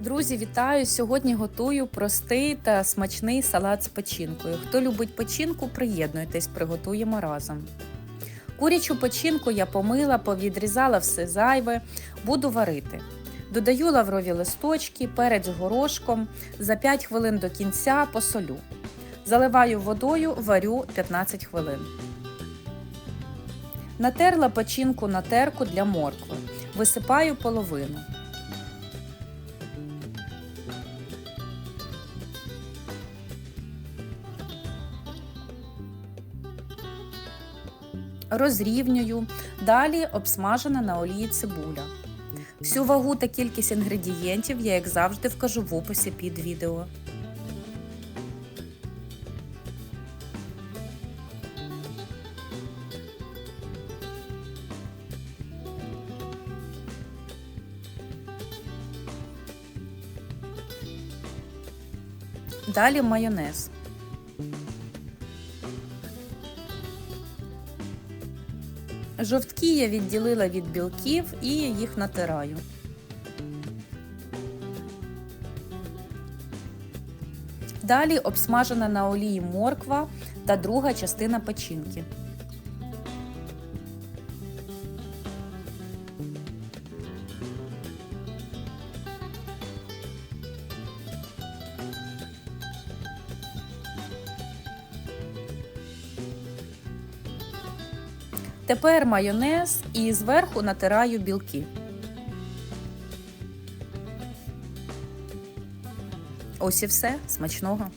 Друзі, вітаю! Сьогодні готую простий та смачний салат з печінкою. Хто любить печінку, приєднуйтесь, приготуємо разом. Курячу печінку я помила, повідрізала все зайве, буду варити. Додаю лаврові листочки, перець горошком, за 5 хвилин до кінця посолю. Заливаю водою, варю 15 хвилин. Натерла печінку на терку для моркви. Висипаю половину. Розрівнюю, далі обсмажена на олії цибуля. Всю вагу та кількість інгредієнтів я, як завжди, вкажу в описі під відео. Далі майонез. Жовтки я відділила від білків і їх натираю. Далі обсмажена на олії морква та друга частина печінки. Тепер майонез і зверху натираю білки. Ось і все. Смачного.